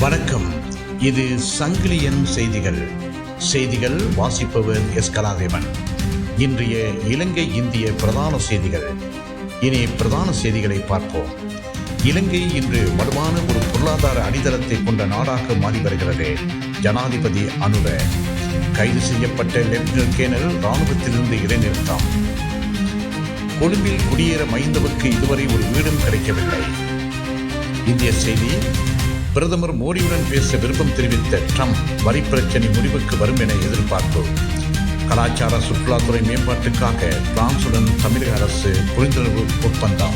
வணக்கம். இது சங்கிலியன் செய்திகள். செய்திகள் வாசிப்பவர் எஸ் கலாதேவன். இன்றைய இலங்கை இந்திய பிரதான செய்திகள். இனி பிரதான செய்திகளை பார்ப்போம். இலங்கை இன்று வலுவான ஒரு பொருளாதார அடித்தளத்தை கொண்ட நாடாக மாறி வருகிறது. ஜனாதிபதி அனுர. கைது செய்யப்பட்ட லெப்டினன்ட் கேனல் இராணுவத்திலிருந்து இடைநிறுத்தம். கொழும்பில் குடியேற மைந்தவுக்கு இதுவரை ஒரு வீடும் கிடைக்கவில்லை. இந்திய செய்தி பிரதமர் மோடியுடன் பேச விருப்பம் தெரிவித்த ட்ரம்ப் வரி பிரச்சனை முடிவுக்கு வரும் என எதிர்பார்ப்பு. கலாச்சார சுற்றுலாத்துறை மேம்பாட்டுக்காக பிரான்சுடன் தமிழக அரசு புரிந்துணர்வு ஒப்பந்தம்.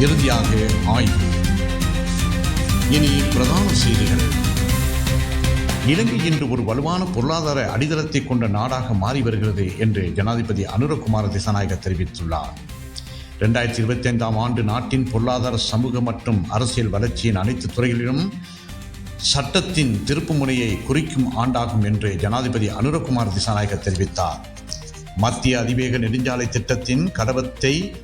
இறுதியாக ஆய்வு. இனி பிரதான செய்திகள். இலங்கை இன்று ஒரு வலுவான பொருளாதார அடித்தளத்தை கொண்ட நாடாக மாறி வருகிறது என்று ஜனாதிபதி அனுரகுமார திசாநாயக தெரிவித்துள்ளார். இரண்டாயிரத்தி இருபத்தி ஐந்தாம் ஆண்டு நாட்டின் பொருளாதார சமூக மற்றும் அரசியல் வளர்ச்சியின் அனைத்து துறைகளிலும் சட்டத்தின் திருப்புமுனையை குறிக்கும் ஆண்டாகும் என்று ஜனாதிபதி அனுரகுமார் திசாநாயக தெரிவித்தார். மத்திய அதிவேக நெடுஞ்சாலை திட்டத்தின் கடவத்தை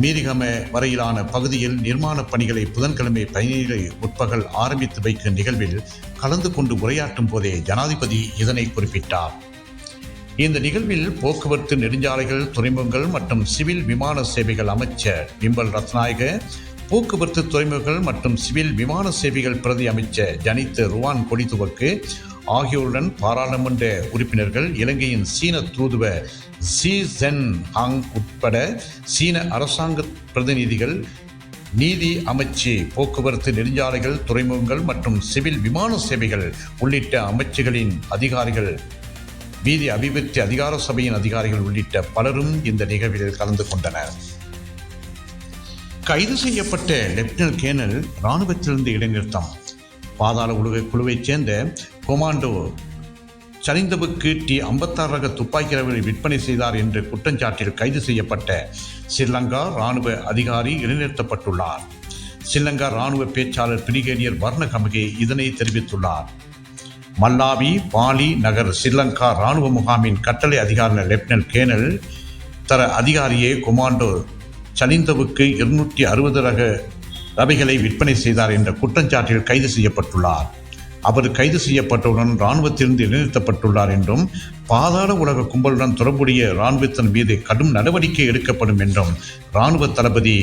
மீரிகம வரையிலான பகுதியில் நிர்மாணப் பணிகளை புதன்கிழமை பயணிகளை உட்பகல் ஆரம்பித்து வைக்கும் நிகழ்வில் கலந்து கொண்டு உரையாற்றும் போதே ஜனாதிபதி இதனை குறிப்பிட்டார். இந்த நிகழ்வில் போக்குவரத்து நெடுஞ்சாலைகள் துறைமுகங்கள் மற்றும் சிவில் விமான சேவைகள் அமைச்சர் பிம்பல் ரத்நாயக போக்குவரத்து துறைமுகங்கள் மற்றும் சிவில் விமான சேவைகள் பிரதி அமைச்சர் ஜனித் ருவான் கொடிதுவக்கு ஆகியோருடன் பாராளுமன்ற உறுப்பினர்கள் இலங்கையின் சீன தூதுவர் சி ஜென் ஹாங் உட்பட சீன அரசாங்க பிரதிநிதிகள் நீதி அமைச்சு போக்குவரத்து நெடுஞ்சாலைகள் துறைமுகங்கள் மற்றும் சிவில் விமான சேவைகள் உள்ளிட்ட அமைச்சுகளின் அதிகாரிகள் வீதி அபிவிருத்தி அதிகார சபையின் அதிகாரிகள் உள்ளிட்ட பலரும் இந்த நிகழ்வில் கலந்து கொண்டனர். கைது செய்யப்பட்ட லெப்டினன்ட் கேனல் இராணுவத்திலிருந்து இடைநிறுத்தம். பாதாள உலக குழுவைச் சேர்ந்த கொமாண்டோ சரிந்தபுக்கு டி ஐம்பத்தாறு ரக துப்பாக்கி ரகளை விற்பனை செய்தார் என்று குற்றஞ்சாட்டில் கைது செய்யப்பட்ட ஸ்ரீலங்கா இராணுவ அதிகாரி இடைநிறுத்தப்பட்டுள்ளார். ஸ்ரீலங்கா இராணுவ பேச்சாளர் பிரிகேடியர் வர்ணகமகே இதனை தெரிவித்துள்ளார். மல்லாவி பாலி நகர் ஸ்ரீலங்கா இராணுவ முகாமின் கட்டளை அதிகாரி லெப்டினன்ட் கேனல் தர அதிகாரியே கொமாண்டோ சலிந்தவுக்கு இருநூற்றி அறுபது ரக ரவைகளை விற்பனை செய்தார் என்ற குற்றச்சாட்டில் கைது செய்யப்பட்டுள்ளார். அவர் கைது செய்யப்பட்டவுடன் இராணுவத்திலிருந்து இடைநிறுத்தப்பட்டுள்ளார் என்றும் பாதாள உலக கும்பலுடன் தொடர்புடைய இராணுவத்தின் மீது கடும் நடவடிக்கை எடுக்கப்படும் என்றும் இராணுவ தளபதி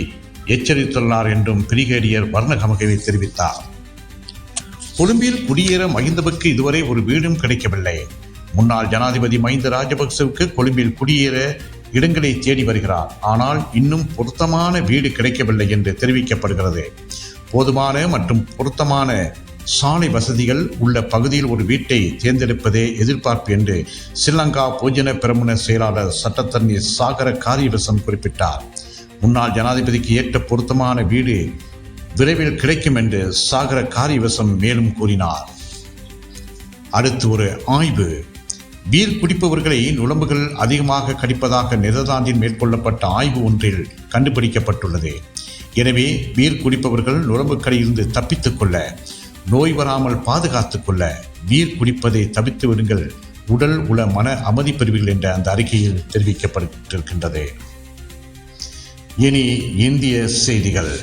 எச்சரித்துள்ளார் என்றும் பிரிகேடியர் வர்ணகமகவை தெரிவித்தார். கொழும்பில் குடியேற மகிந்தவுக்கு இதுவரை ஒரு வீடும் கிடைக்கவில்லை. முன்னாள் ஜனாதிபதி மஹிந்த ராஜபக்சவுக்கு கொழும்பில் குடியேற இடங்களை தேடி வருகிறார். ஆனால் இன்னும் பொருத்தமான வீடு கிடைக்கவில்லை என்று தெரிவிக்கப்படுகிறது. போதுமான மற்றும் பொருத்தமான சாலை வசதிகள் உள்ள பகுதியில் ஒரு வீட்டை தேர்ந்தெடுப்பதே எதிர்பார்ப்பு என்று ஸ்ரீலங்கா போஜன பிரமுன செயலாளர் சட்டத்தண்ணி சாகர காரியவசம் குறிப்பிட்டார். முன்னாள் ஜனாதிபதிக்கு ஏற்ற பொருத்தமான வீடு விரைவில் கிடைக்கும் என்று சாகர காரியவசம் மேலும் கூறினார். அடுத்து ஒரு ஆய்வு. பீர் குடிப்பவர்களை நுழம்புகள் அதிகமாக கடிப்பதாக நெதர்லாந்தில் மேற்கொள்ளப்பட்ட ஆய்வு ஒன்றில் கண்டுபிடிக்கப்பட்டுள்ளது. எனவே பீர் குடிப்பவர்கள் நுழம்புக்கடியிலிருந்து தப்பித்துக் கொள்ள நோய் வராமல் பாதுகாத்துக் கொள்ள பீர் குடிப்பதை தவித்து விடுங்கள். உடல் உள மன அமைதி பெறுவீர்கள் என்ற அந்த அறிக்கையில் தெரிவிக்கப்பட்டிருக்கின்றது. இனி இந்திய செய்திகள்.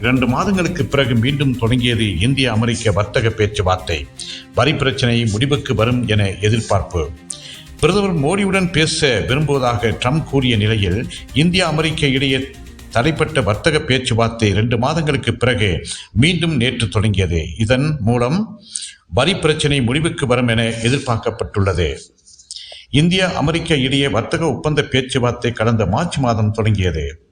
இரண்டு மாதங்களுக்கு பிறகு மீண்டும் தொடங்கியது இந்திய அமெரிக்க வர்த்தக பேச்சுவார்த்தை. வரி பிரச்சனை முடிவுக்கு வரும் என எதிர்பார்ப்பு. பிரதமர் மோடியுடன் பேச விரும்புவதாக ட்ரம்ப் கூறிய நிலையில் இந்தியா அமெரிக்க இடையே தடைப்பட்ட வர்த்தக பேச்சுவார்த்தை இரண்டு மாதங்களுக்கு பிறகு மீண்டும் நேற்று தொடங்கியது. இதன் மூலம் வரி பிரச்சனை முடிவுக்கு வரும் என எதிர்பார்க்கப்பட்டுள்ளது. இந்தியா அமெரிக்க இடையே வர்த்தக ஒப்பந்த பேச்சுவார்த்தை கடந்த மார்ச் மாதம் தொடங்கியது.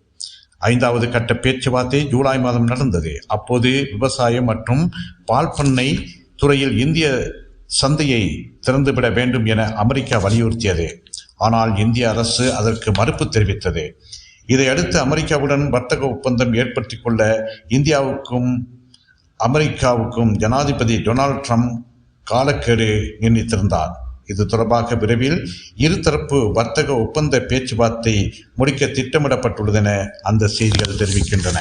ஐந்தாவது கட்ட பேச்சுவார்த்தை ஜூலை மாதம் நடந்தது. அப்போது விவசாயம் மற்றும் பால் பண்ணை துறையில் இந்திய சந்தையை திறந்துவிட வேண்டும் என அமெரிக்கா வலியுறுத்தியது. ஆனால் இந்திய அரசு அதற்கு மறுப்பு தெரிவித்தது. இதையடுத்து அமெரிக்காவுடன் வர்த்தக ஒப்பந்தம் ஏற்படுத்தி கொள்ள இந்தியாவுக்கும் அமெரிக்காவுக்கும் ஜனாதிபதி டொனால்ட் ட்ரம்ப் காலக்கெடு நிர்ணயித்திருந்தார் இது தொடர்பாக விரைவில் இருதரப்பு வர்த்தக ஒப்பந்த பேச்சுவார்த்தை முடிக்க திட்டமிடப்பட்டுள்ளதென அந்த செய்திகள் தெரிவிக்கின்றன.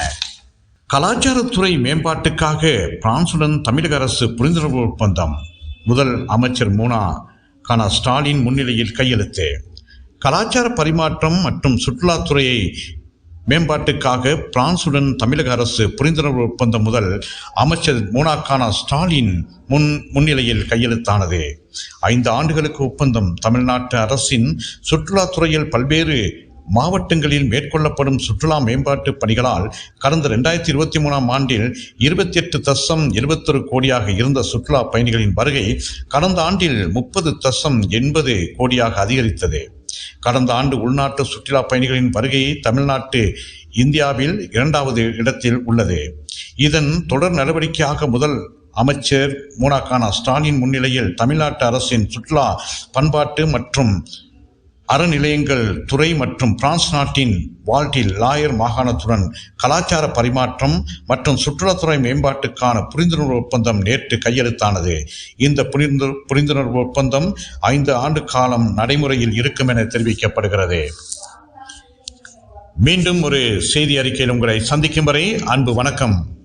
கலாச்சாரத்துறை மேம்பாட்டுக்காக பிரான்சுடன் தமிழக அரசு புரிந்துணர்வு ஒப்பந்தம். முதல் அமைச்சர் மூனா கானா ஸ்டாலின் முன்னிலையில் கையெழுத்து. கலாச்சார பரிமாற்றம் மற்றும் சுற்றுலாத்துறையை மேம்பாட்டுக்காக பிரான்சுடன் தமிழக அரசு புரிந்துணர்வு ஒப்பந்தம் முதல் அமைச்சர் மூனாக்கானா ஸ்டாலின் முன் முன்னிலையில் கையெழுத்தானது. ஐந்து ஆண்டுகளுக்கு ஒப்பந்தம் தமிழ்நாட்டு அரசின் சுற்றுலாத்துறையில் பல்வேறு மாவட்டங்களில் மேற்கொள்ளப்படும் சுற்றுலா மேம்பாட்டு பணிகளால் கடந்த ரெண்டாயிரத்தி இருபத்தி மூணாம் ஆண்டில் இருபத்தி எட்டு தசம் இருபத்தொரு கோடியாக இருந்த சுற்றுலா பயணிகளின் வருகை கடந்த ஆண்டில் முப்பது தசம் எண்பது கோடியாக அதிகரித்தது. கடந்த ஆண்டு உள்நாட்டு சுற்றுலா பயணிகளின் வருகை தமிழ்நாட்டு இந்தியாவில் இரண்டாவது இடத்தில் உள்ளது. இதன் தொடர் நடவடிக்கையாக முதல் அமைச்சர் மூனாக்கானா ஸ்டாலின் முன்னிலையில் தமிழ்நாட்டு அரசின் சுற்றுலா பண்பாட்டு மற்றும் அறநிலையங்கள் துறை மற்றும் பிரான்ஸ் நாட்டின் வால்டில் லாயர் மாகாணத்துடன் கலாச்சார பரிமாற்றம் மற்றும் சுற்றுலாத்துறை மேம்பாட்டுக்கான புரிந்துணர்வு ஒப்பந்தம் நேற்று கையெழுத்தானது. இந்த புரிந்து புரிந்துணர்வு ஒப்பந்தம் ஐந்து ஆண்டு காலம் நடைமுறையில் இருக்கும் என தெரிவிக்கப்படுகிறது. மீண்டும் ஒரு செய்தி அறிக்கையில் உங்களை சந்திக்கும் வரை அன்பு வணக்கம்.